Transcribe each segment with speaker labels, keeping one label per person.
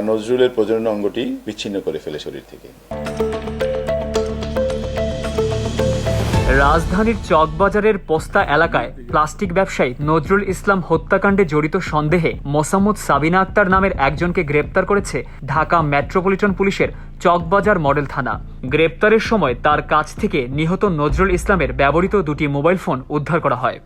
Speaker 1: নজরুলের প্রজনন অঙ্গটি বিচ্ছিন্ন করে ফেলে শরীর থেকে।
Speaker 2: রাজধানীর চকবাজারের পোস্তা এলাকায় প্লাস্টিক ব্যবসায়ী নজরুল ইসলাম হত্যাকাণ্ডে জড়িত সন্দেহে মোসাম্মদ সাবিনা আক্তার নামের একজনকে গ্রেপ্তার করেছে ঢাকা মেট্রোপলিটন পুলিশের চকবাজার মডেল থানা। গ্রেপ্তারের সময় তার কাছ থেকে নিহত নজরুল ইসলামের ব্যবহৃত দুটি মোবাইল ফোন উদ্ধার করা হয়।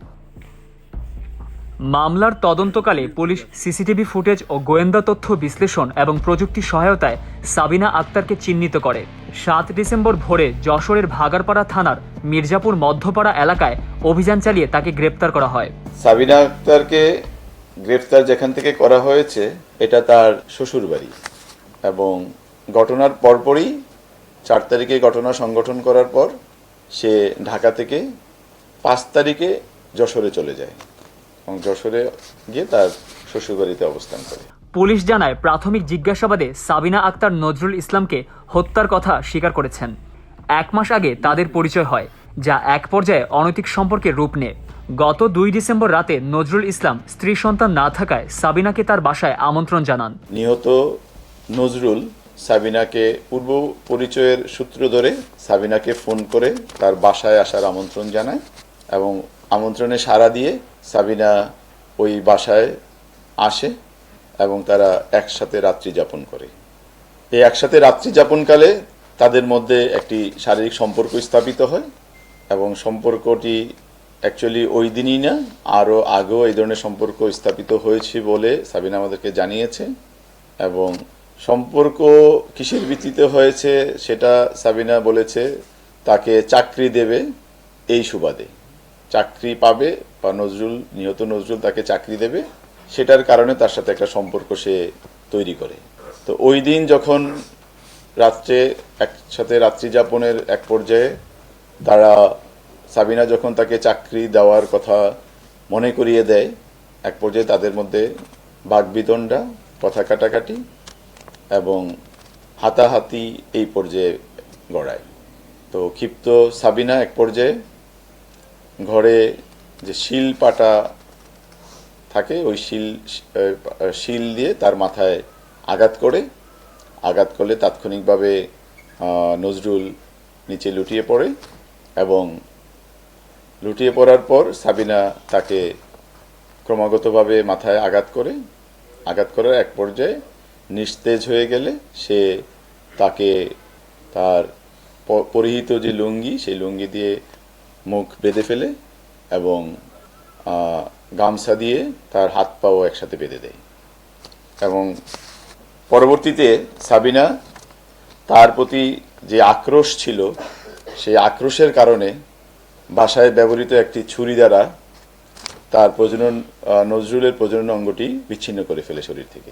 Speaker 2: মামলার তদন্তকালে পুলিশ সিসিটিভি ফুটেজ ও গোয়েন্দা তথ্য বিশ্লেষণ এবং প্রযুক্তি সহায়তায় সাবিনা আক্তারকে চিহ্নিত করে। সাত ডিসেম্বর ভোরে যশোরের ভাগারপাড়া থানার মির্জাপুর মধ্যপাড়া এলাকায় অভিযান চালিয়ে তাকে গ্রেপ্তার করা হয়।
Speaker 1: সাবিনা আক্তারকে গ্রেফতার যেখান থেকে করা হয়েছে, এটা তার শ্বশুর বাড়ি এবং ঘটনার পরপরই চার তারিখে ঘটনা সংগঠন করার পর সে ঢাকা থেকে পাঁচ তারিখে যশোরে চলে যায়। এবং যশোরে গিয়ে তার শ্বশুরবাড়িতে অবস্থান করে।
Speaker 2: পুলিশ জানায় প্রাথমিক জিজ্ঞাসাবাদে সাবিনা আক্তার নজরুল ইসলামকে হত্যার কথা স্বীকার করেছেন। এক মাস আগে তাদের পরিচয় হয় যা এক পর্যায়ে অনৈতিক সম্পর্কে রূপ নেয়। গত দুই ডিসেম্বর রাতে নজরুল ইসলাম স্ত্রী সন্তান না থাকায় সাবিনাকে তার বাসায় আমন্ত্রণ জানান।
Speaker 1: নিহত নজরুল সাবিনাকে পূর্ব পরিচয়ের সূত্র ধরে সাবিনাকে ফোন করে তার বাসায় আসার আমন্ত্রণ জানায় এবং আমন্ত্রণে সাড়া দিয়ে সাবিনা ওই বাসায় আসে এবং তারা একসাথে রাত্রি যাপন করে। এই একসাথে রাত্রি যাপনকালে তাদের মধ্যে একটি শারীরিক সম্পর্ক স্থাপিত হয় এবং সম্পর্কটি অ্যাকচুয়ালি ওই দিনই না, আরও আগেও এই ধরনের সম্পর্ক স্থাপিত হয়েছে বলে সাবিনা আমাদেরকে জানিয়েছে এবং সম্পর্ক কিসের ভিত্তিতে হয়েছে সেটা সাবিনা বলেছে, তাকে চাকরি দেবে এই সুবাদে। চাকরি পাবে বা নজরুল, নিহত নজরুল তাকে চাকরি দেবে, সেটার কারণে তার সাথে একটা সম্পর্ক সে তৈরি করে। তো ওই দিন যখন রাত্রে একসাথে রাত্রি যাপনের এক পর্যায়ে তারা সাবিনা যখন তাকে চাকরি দেওয়ার কথা মনে করিয়ে দেয়, এক পর্যায়ে তাদের মধ্যে বাগবিদণ্ডা কথা কাটাকাটি এবং হাতাহাতি এই পর্যায়ে গড়ায়। তো ক্ষিপ্ত সাবিনা এক পর্যায়ে ঘরে যে শিল পাটা থাকে, ওই শিল শিল দিয়ে তার মাথায় আঘাত করে। আঘাত করলে তাৎক্ষণিকভাবে নজরুল নিচে লুটিয়ে পড়ে এবং লুটিয়ে পড়ার পর সাবিনা তাকে ক্রমাগতভাবে মাথায় আঘাত করে। আঘাত করার এক পর্যায়ে নিস্তেজ হয়ে গেলে সে তাকে তার পরিহিত যে লুঙ্গি, সেই লুঙ্গি দিয়ে মুখ বেঁধে ফেলে এবং গামছা দিয়ে তার হাত পাও একসাথে বেঁধে দেয়। এবং পরবর্তীতে সাবিনা তার প্রতি যে আক্রোশ ছিল, সেই আক্রোশের কারণে বাসায় ব্যবহৃত একটি ছুরি দ্বারা তার প্রজনন নজরুলের প্রজনন অঙ্গটি বিচ্ছিন্ন করে ফেলে শরীর থেকে।